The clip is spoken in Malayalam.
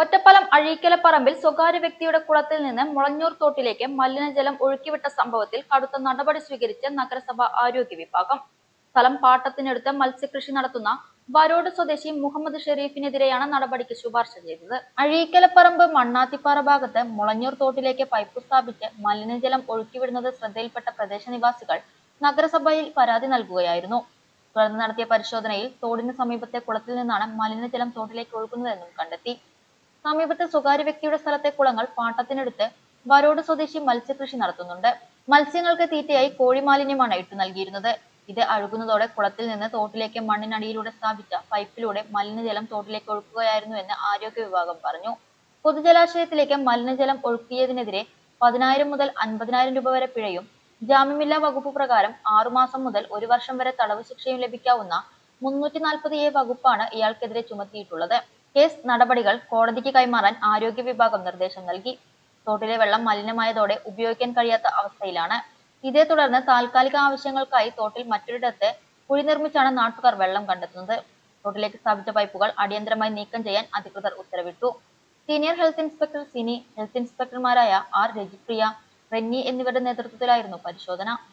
ഒറ്റപ്പാലം അഴീക്കലപ്പറമ്പിൽ സ്വകാര്യ വ്യക്തിയുടെ കുളത്തിൽ നിന്ന് മുളഞ്ഞൂർ തോട്ടിലേക്ക് മലിനജലം ഒഴുക്കിവിട്ട സംഭവത്തിൽ കടുത്ത നടപടി സ്വീകരിച്ച് നഗരസഭ ആരോഗ്യ വിഭാഗം. സ്ഥലം പാട്ടത്തിനെടുത്ത് മത്സ്യകൃഷി നടത്തുന്ന വരോട് സ്വദേശി മുഹമ്മദ് ഷെരീഫിനെതിരെയാണ് നടപടിക്ക് ശുപാർശ ചെയ്തത്. അഴീക്കലപ്പറമ്പ് മണ്ണാത്തിപ്പാറ ഭാഗത്ത് മുളഞ്ഞൂർ തോട്ടിലേക്ക് പൈപ്പ് സ്ഥാപിച്ച് മലിനജലം ഒഴുക്കിവിടുന്നത് ശ്രദ്ധയിൽപ്പെട്ട പ്രദേശനിവാസികൾ നഗരസഭയിൽ പരാതി നൽകുകയായിരുന്നു. തുടർന്ന് നടത്തിയ പരിശോധനയിൽ തോടിന് സമീപത്തെ കുളത്തിൽ നിന്നാണ് മലിനജലം തോട്ടിലേക്ക് ഒഴുകുന്നതെന്നും കണ്ടെത്തി. സമീപത്തെ സ്വകാര്യ വ്യക്തിയുടെ സ്ഥലത്തെ കുളങ്ങൾ പാട്ടത്തിനെടുത്ത് വരോട് സ്വദേശി മത്സ്യകൃഷി നടത്തുന്നുണ്ട്. മത്സ്യങ്ങൾക്ക് തീറ്റയായി കോഴിമാലിന്യമാണ് ഇട്ടു നൽകിയിരുന്നത്. ഇത് അഴുകുന്നതോടെ കുളത്തിൽ നിന്ന് തോട്ടിലേക്ക് മണ്ണിനടിയിലൂടെ സ്ഥാപിച്ച പൈപ്പിലൂടെ മലിനജലം തോട്ടിലേക്ക് ഒഴുക്കുകയായിരുന്നു എന്ന് ആരോഗ്യ വിഭാഗം പറഞ്ഞു. പൊതുജലാശയത്തിലേക്ക് മലിനജലം ഒഴുക്കിയതിനെതിരെ പതിനായിരം മുതൽ അൻപതിനായിരം രൂപ വരെ പിഴയും. ജാമ്യമില്ലാ വകുപ്പ് പ്രകാരം ആറുമാസം മുതൽ ഒരു വർഷം വരെ തടവ് ശിക്ഷയും ലഭിക്കാവുന്ന മുന്നൂറ്റി നാൽപ്പത് എ വകുപ്പാണ് ഇയാൾക്കെതിരെ ചുമത്തിയിട്ടുള്ളത്. കേസ് നടപടികൾ കോടതിക്ക് കൈമാറാൻ ആരോഗ്യ വിഭാഗം നിർദ്ദേശം നൽകി. തോട്ടിലെ വെള്ളം മലിനമായതോടെ ഉപയോഗിക്കാൻ കഴിയാത്ത അവസ്ഥയിലാണ്. ഇതേ തുടർന്ന് താൽക്കാലിക ആവശ്യങ്ങൾക്കായി തോട്ടിൽ മറ്റൊരിടത്ത് കുഴി നിർമ്മിച്ചാണ് നാട്ടുകാർ വെള്ളം കണ്ടെത്തുന്നത്. തോട്ടിലേക്ക് സ്ഥാപിച്ച പൈപ്പുകൾ അടിയന്തരമായി നീക്കം ചെയ്യാൻ അധികൃതർ ഉത്തരവിട്ടു. Senior health inspector Sini health ഇൻസ്പെക്ടർമാരായ R Rajipriya Renny എന്നിവരുടെ നേതൃത്വത്തിലായിരുന്നു പരിശോധന.